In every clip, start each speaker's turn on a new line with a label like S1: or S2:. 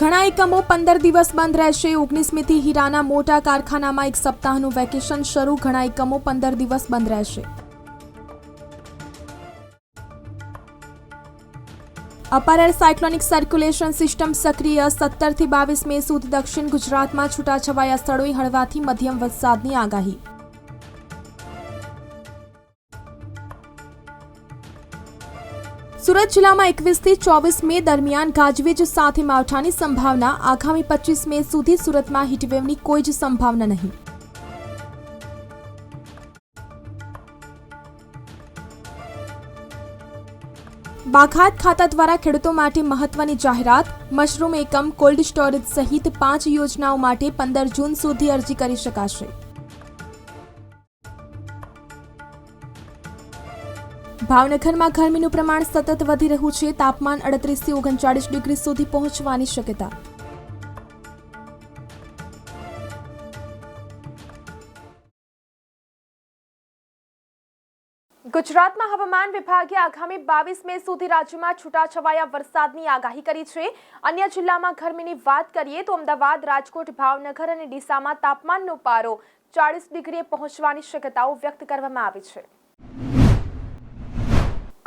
S1: ઘણા એકમો પંદર દિવસ બંધ રહેશે. ઓગણીસમીથી હીરાના મોટા કારખાનામાં એક સપ્તાહનું વેકેશન શરૂ. ઘણા એકમો પંદર દિવસ બંધ રહેશે. અપારેલ સાયક્લોનિક સર્ક્યુલેશન સિસ્ટમ સક્રિય. સત્તરથી બાવીસ મે સુધી દક્ષિણ ગુજરાતમાં છૂટાછવાયા સ્થળોએ હળવાથી મધ્યમ વરસાદની આગાહી. સુરત જિલ્લામાં એકવીસથી ચોવીસ મે દરમિયાન ગાજવીજ સાથે માવઠાની સંભાવના આગામી પચીસ મે સુધી સુરતમાં હીટવેવની કોઈ જ સંભાવના નહીં. બાઘાત ખાતા દ્વારા ખેડૂતો માટે મહત્વની જાહેરાત, મશરૂમ એકમ, કોલ્ડ સ્ટોરેજ સહિત પાંચ યોજનાઓ માટે પંદર જૂન સુધી અરજી કરી શકાશે. ભાવનગરમાં ગરમીનું પ્રમાણ સતત વધી રહ્યું છે. તાપમાન અડત્રીસથી ઓગણચાળીસ ડિગ્રી સુધી પહોંચવાની શક્યતા. ગુજરાતમાં હવામાન વિભાગે આગામી બાવીસ મે સુધી રાજ્યમાં છૂટાછવાયા વરસાદની આગાહી કરી છે. અન્ય જિલ્લામાં ગરમીની વાત કરીએ તો અમદાવાદ, રાજકોટ, ભાવનગર અને ડીસામાં તાપમાનનો પારો ચાળીસ ડિગ્રીએ પહોંચવાની શક્યતાઓ વ્યક્ત કરવામાં આવી છે.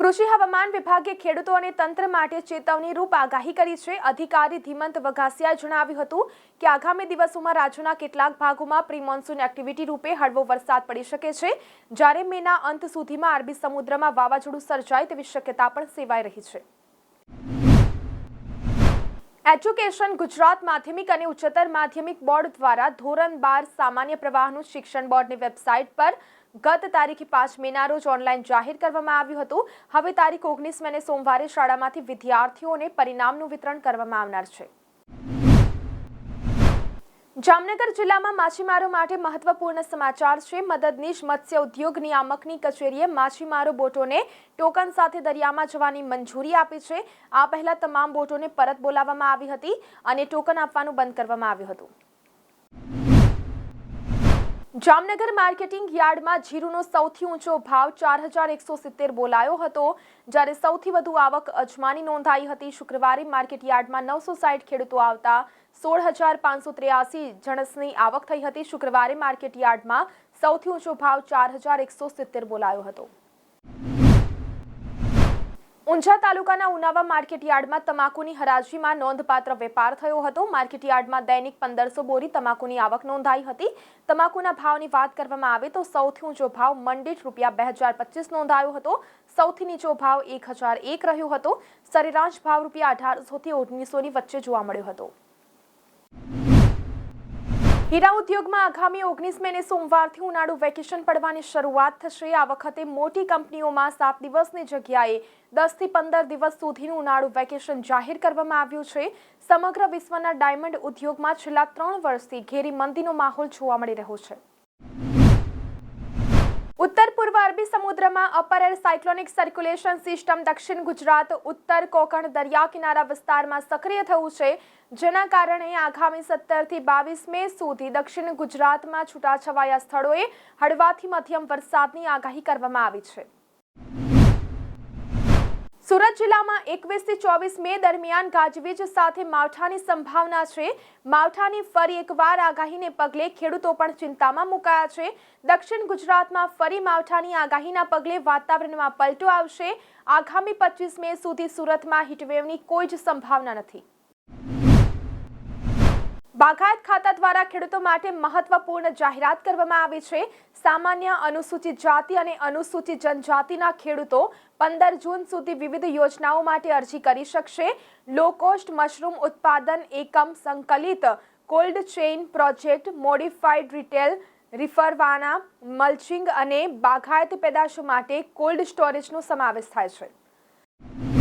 S1: કૃષિ હવામાન વિભાગે ખેડૂતો અને તંત્ર માટે ચેતવણી રૂપ આગાહી કરી છે. અધિકારી ધીમંત વઘાસિયાએ જણાવ્યું હતું કે આગામી દિવસોમાં રાજ્યના કેટલાક ભાગોમાં પ્રી મોન્સૂન એક્ટિવિટી રૂપે હળવો વરસાદ પડી શકે છે. જ્યારે મેના અંત સુધીમાં અરબી સમુદ્રમાં વાવાઝોડું સર્જાય તેવી શક્યતા પણ સેવાઈ રહી છે. એજ્યુકેશન ગુજરાત માધ્યમિક અને ઉચ્ચતર માધ્યમિક બોર્ડ દ્વારા ધોરણ બાર સામાન્ય પ્રવાહનું શિક્ષણ બોર્ડની વેબસાઇટ પર ગત તારીખ પાંચ મેના રોજ ઓનલાઈન જાહેર કરવામાં આવ્યું હતું. હવે તારીખ ઓગણીસ મેને સોમવારે શાળામાંથી વિદ્યાર્થીઓને પરિણામનું વિતરણ કરવામાં આવનાર છે. જામનગર જિલ્લામાં માછીમારો માટે મહત્વપૂર્ણ સમાચાર છે. મદદનીશ મત્સ્ય ઉદ્યોગ નિયામકની કચેરીએ માછીમારો બોટોને ટોકન સાથે દરિયામાં જવાની મંજૂરી આપી છે. આ પહેલા તમામ બોટોને પરત બોલાવવામાં આવી હતી અને ટોકન આપવાનું બંધ કરવામાં આવ્યું હતું. જામનગર માર્કેટિંગ યાર્ડમાં જીરુનો સૌથી ઊંચો ભાવ ચાર હજાર એકસો સિત્તેર બોલાયો હતો, જ્યારે સૌથી વધુ આવક અજમાની નોંધાઈ હતી. શુક્રવારે માર્કેટ યાર્ડમાં નવસો સાઠ ખેડૂતો આવતા સોળ હજાર પાંચસો ત્ર્યાસી જણસની આવક થઈ હતી. શુક્રવારે માર્કેટ યાર્ડમાં સૌથી ઊંચો ભાવ ચાર હજાર એકસો સિત્તેર બોલાયો હતો. ઊંઝા તાલુકાના ઉનાવા માર્કેટયાર્ડમાં તમાકુની હરાજીમાં નોંધપાત્ર વેપાર થયો હતો. માર્કેટયાર્ડમાં દૈનિક પંદરસો બોરી તમાકુની આવક નોંધાઈ હતી. તમાકુના ભાવની વાત કરવામાં આવે તો સૌથી ઊંચો ભાવ મંડીઠ રૂપિયા બે હજાર પચીસ નોંધાયો હતો. સૌથી નીચો ભાવ એક હજાર એક રહ્યો હતો. સરેરાશ ભાવ રૂપિયા અઢારસોથી ઓગણીસોની વચ્ચે જોવા મળ્યો હતો. હીરા ઉદ્યોગમાં આગામી ઓગણીસ મેને સોમવારથી ઉનાળુ વેકેશન પડવાની શરૂઆત થશે. આ વખતે મોટી કંપનીઓમાં સાત દિવસની જગ્યાએ દસથી પંદર દિવસ સુધીનું ઉનાળુ વેકેશન જાહેર કરવામાં આવ્યું છે. સમગ્ર વિશ્વના ડાયમંડ ઉદ્યોગમાં છેલ્લા ત્રણ વર્ષથી ઘેરી મંદીનો માહોલ જોવા મળી રહ્યો છે. સમુદ્રમાં upper air cyclonic circulation system દક્ષિણ ગુજરાત, ઉત્તર કોકણ, દરિયા કિનારા વિસ્તારમાં સક્રિય થયું છે. જેના કારણે આગામી સત્તરથી બાવીસ મે સુધી દક્ષિણ ગુજરાતમાં છૂટાછવાયા સ્થળોએ હળવાથી મધ્યમ વરસાદની આગાહી કરવામાં આવી છે. સુરત જિલ્લામાં એકવીસથી ચોવીસ મે દરમિયાન ગાજવીજ સાથે માવઠાની સંભાવના છે. માવઠાની ફરી એકવાર આગાહીને પગલે ખેડૂતો પણ ચિંતામાં મુકાયા છે. દક્ષિણ ગુજરાતમાં ફરી માવઠાની આગાહીના પગલે વાતાવરણમાં પલટો આવશે. આગામી પચીસ મે સુધી સુરતમાં હીટવેવની કોઈ જ સંભાવના નથી. બાગાયત ખાતા દ્વારા ખેડૂતો માટે મહત્વપૂર્ણ જાહેરાત કરવામાં આવી છે. સામાન્ય, અનુસૂચિત જાતિ અને અનુસૂચિત જનજાતિના ખેડૂતો પંદર જૂન સુધી વિવિધ યોજનાઓ માટે અરજી કરી શકશે. લો કોસ્ટ મશરૂમ ઉત્પાદન એકમ સંકલિત cold chain project modified retail રિફરવાના mulching અને બાગાયત પેદાશો માટે કોલ્ડ સ્ટોરેજનો સમાવેશ થાય છે.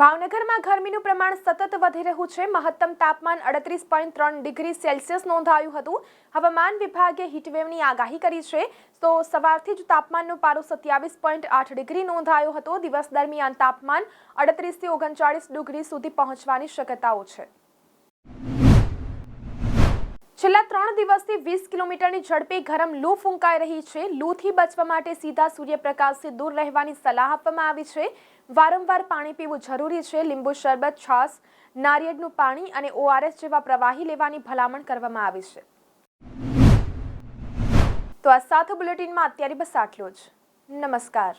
S1: ભાવનગરમાં ગરમીનું પ્રમાણ સતત વધી રહ્યું છે. મહત્તમ તાપમાન અડત્રીસ પોઈન્ટ ત્રણ ડિગ્રી સેલ્સિયસ નોંધાયું હતું. હવામાન વિભાગે હીટવેવની આગાહી કરી છે. તો સવારથી જ તાપમાનનો પારો સત્યાવીસ પોઈન્ટ આઠ ડિગ્રી નોંધાયો હતો. દિવસ દરમિયાન તાપમાન અડત્રીસથી ઓગણચાળીસ ડિગ્રી સુધી પહોંચવાની શક્યતાઓ છે. છેલ્લા ત્રણ દિવસથી વીસ કિલોમીટરની ઝડપે ગરમ લૂ ફૂંકાઈ રહી છે. લૂથી બચવા માટે સીધા સૂર્યપ્રકાશથી દૂર રહેવાની સલાહ આપવામાં આવી છે. વારંવાર પાણી પીવું જરૂરી છે. લીંબુ શરબત, છાશ, નારિયેળનું પાણી અને ઓઆરએસ જેવા પ્રવાહી લેવાની ભલામણ કરવામાં આવી છે. તો આ સાથે બુલેટિનમાં અત્યારે બસ આટલું જ. નમસ્કાર.